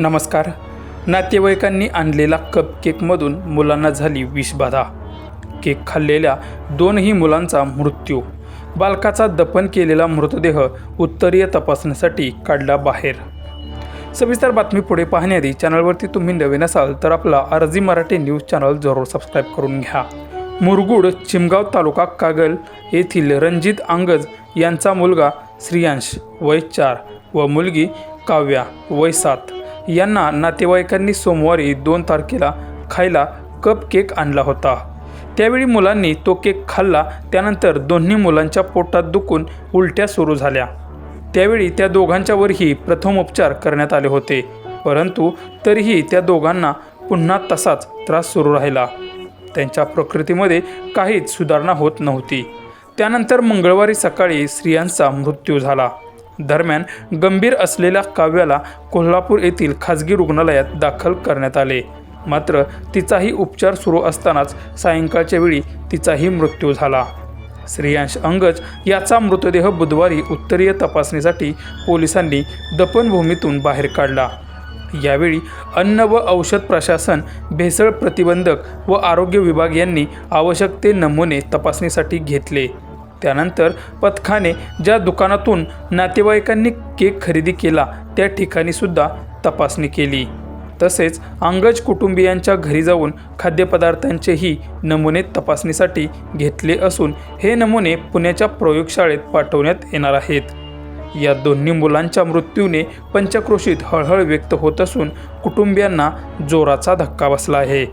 नमस्कार. नातेवाईकांनी आणलेला कप केकमधून मुलांना झाली विषबाधा केक खाल्लेल्या दोनही मुलांचा मृत्यू. बालकाचा दफन केलेला मृतदेह उत्तरीय तपासणीसाठी काढला बाहेर. सविस्तर बातमी पुढे पाहण्याआधी चॅनलवरती तुम्ही नवीन असाल तर आपला आरजी मराठी न्यूज चॅनल जरूर सबस्क्राईब करून घ्या. मुरगुड चिमगाव तालुका कागल येथील रणजित आंगज यांचा मुलगा श्रियांश वय चार व मुलगी काव्या वय सात. यांना नातेवाईकांनी सोमवारी दोन तारखेला खायला कप केक आणला होता. त्यावेळी मुलांनी तो केक खाल्ला त्यानंतर दोन्ही मुलांच्या पोटात दुखून उलट्या सुरू झाल्या. त्यावेळी त्या दोघांच्यावरही प्रथमोपचार करण्यात आले होते परंतु तरीही त्या दोघांना पुन्हा तसाच त्रास सुरू राहिला. त्यांच्या प्रकृतीमध्ये काहीच सुधारणा होत नव्हती. त्यानंतर मंगळवारी सकाळी स्त्रियांचा मृत्यू झाला. दरम्यान गंभीर असलेल्या काव्याला कोल्हापूर येथील खाजगी रुग्णालयात दाखल करण्यात आले. मात्र तिचाही उपचार सुरू असतानाच सायंकाळच्या वेळी तिचाही मृत्यू झाला. श्रेयांश अंगज याचा मृतदेह बुधवारी उत्तरीय तपासणीसाठी पोलिसांनी दफनभूमीतून बाहेर काढला. यावेळी अन्न व औषध प्रशासन भेसळ प्रतिबंधक व आरोग्य विभाग यांनी आवश्यक ते नमुने तपासणीसाठी घेतले. त्यानंतर पथकाने ज्या दुकानातून नातेवाईकांनी केक खरेदी केला त्या ठिकाणी सुद्धा तपासणी केली. तसेच अंगज कुटुंबियांच्या घरी जाऊन खाद्यपदार्थांचेही नमुने तपासणीसाठी घेतले असून हे नमुने पुण्याच्या प्रयोगशाळेत पाठवण्यात येणार आहेत. या दोन्ही मुलांच्या मृत्यूने पंचक्रोशीत हळहळ व्यक्त होत असून कुटुंबियांना जोराचा धक्का बसला आहे.